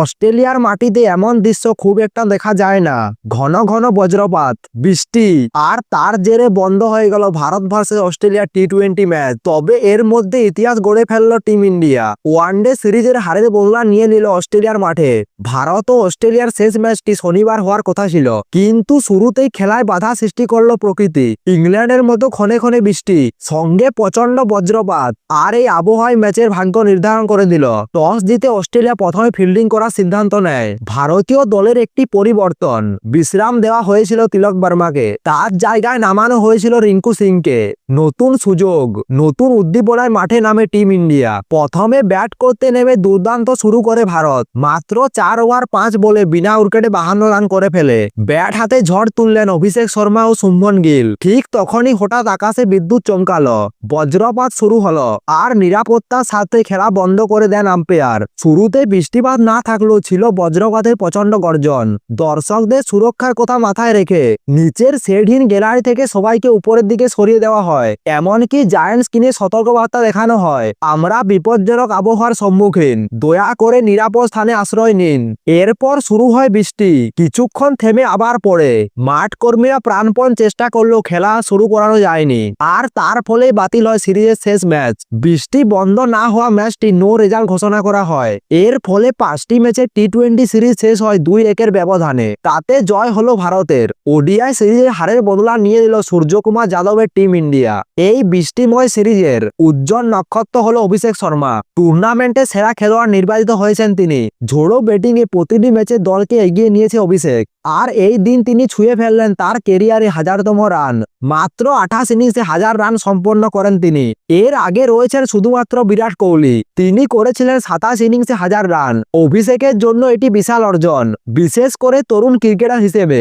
অস্ট্রেলিয়ার মাটিতে এমন দৃশ্য খুব একটা দেখা যায় না। ঘন ঘন বজ্রপাত, বৃষ্টি আর তার জেরে বন্ধ হয়ে গেল Bharat versus Australia T twenty match তবে এর মধ্যে ইতিহাস গড়ে ফেলল টিম ইন্ডিয়া ওয়ানডে সিরিজের হারের বদলা নিয়ে নিল অস্ট্রেলিয়ার মাঠে। ভারত ও অস্ট্রেলিয়ার শেষ ম্যাচটি শনিবার হওয়ার কথা ছিল। কিন্তু শুরুতেই খেলায় বাধা সৃষ্টি করল প্রকৃতি। ইংল্যান্ডের মতো ক্ষণে ক্ষণে বৃষ্টি, সঙ্গে প্রচণ্ড বজ্রপাত আর এই আবহাওয়ায় ম্যাচের ভাগ্য নির্ধারণ করে দিল। টস জিতে অস্ট্রেলিয়া প্রথমে ফিল্ডিং করার সিদ্ধান্ত নেয়। ভারতীয় দলের একটি পরিবর্তন। বিশ্রাম দেওয়া হয়েছিল তিলক বর্মাকে। তার জায়গায় নামানো হয়েছিল রিঙ্কু সিংকে। নতুন সুযোগ, নতুন উদ্দীপনায় মাঠে নামে টিম ইন্ডিয়া। প্রথমে ব্যাট করতে নেমে দুর্দান্ত শুরু করে ভারত। মাত্র চার ওভার পাঁচ বলে বিনা উইকেটে বাহান্ন রান করে ফেলে। ব্যাট হাতে ঝড় তুললেন অভিষেক শর্মা ও শুভমন গিল। ঠিক তখনই হঠাৎ আকাশে বিদ্যুৎ চমকালো। বজ্রপাত শুরু হলো। আর নিরাপত্তার সাথে খেলা বন্ধ করে দেন আম্পায়ার। শুরুতে বৃষ্টিপাত না থাকলেও ছিল বজ্রপাতের প্রচণ্ড গর্জন। দর্শকদের সুরক্ষার কথা মাথায় রেখে নিচের শেডহীন গ্যালারি থেকে সবাইকে উপরের দিকে সরিয়ে দেওয়া হয়। এমনকি জায়ান্ট স্ক্রিনে সতর্কবার্তা দেখানো হয়। আমরা বিপজ্জনক আবহাওয়ার সম্মুখীন। দয়া করে নিরাপদ স্থানে আশ্রয় নিন। এরপর শুরু হয় বৃষ্টি। কিছুক্ষণ থেমে আবার পড়ে। মাঠ কর্মীরা প্রাণপণ চেষ্টা করলেও খেলা শুরু করানো যায়নি। আর তার ফলে বাতিল হয় সিরিজের শেষ ম্যাচ। বৃষ্টি বন্ধ না হওয়া ম্যাচটি নো রেজাল্ট ঘোষণা করা হয়। এর ফলে পাঁচটি ম্যাচে টি টোয়েন্টি সিরিজ শেষ হয় দুই একের ব্যবধানে। তাতে জয় হলো ভারতের। ওডিআই সিরিজের হারের বদলা নিয়ে দিল সূর্যকুমার যাদবের টিম ইন্ডিয়া। এই বৃষ্টিময় সিরিজের উজ্জ্বল নক্ষত্র হলো অভিষেক শর্মা। টুর্নামেন্টে সেরা খেলোয়াড় নির্বাচিত হয়েছেন তিনি। ঝোড়ো ব্যাটিং এ প্রতিটি ম্যাচে দলকে এগিয়ে নিয়েছে অভিষেক। আর এই দিন তিনি ছুঁয়ে ফেললেন তার কেরিয়ারে হাজারতম রান। মাত্র আঠাশ ইনিংসে হাজার রান সম্পন্ন করেন তিনি। এর আগে রয়েছেন শুধুমাত্র বিরাট কোহলি। তিনি করেছিলেন সাতাশ ইনিংসে হাজার রান অভিষেকের জন্য এটি বিশাল অর্জন। বিশেষ করে তরুণ ক্রিকেটার হিসেবে।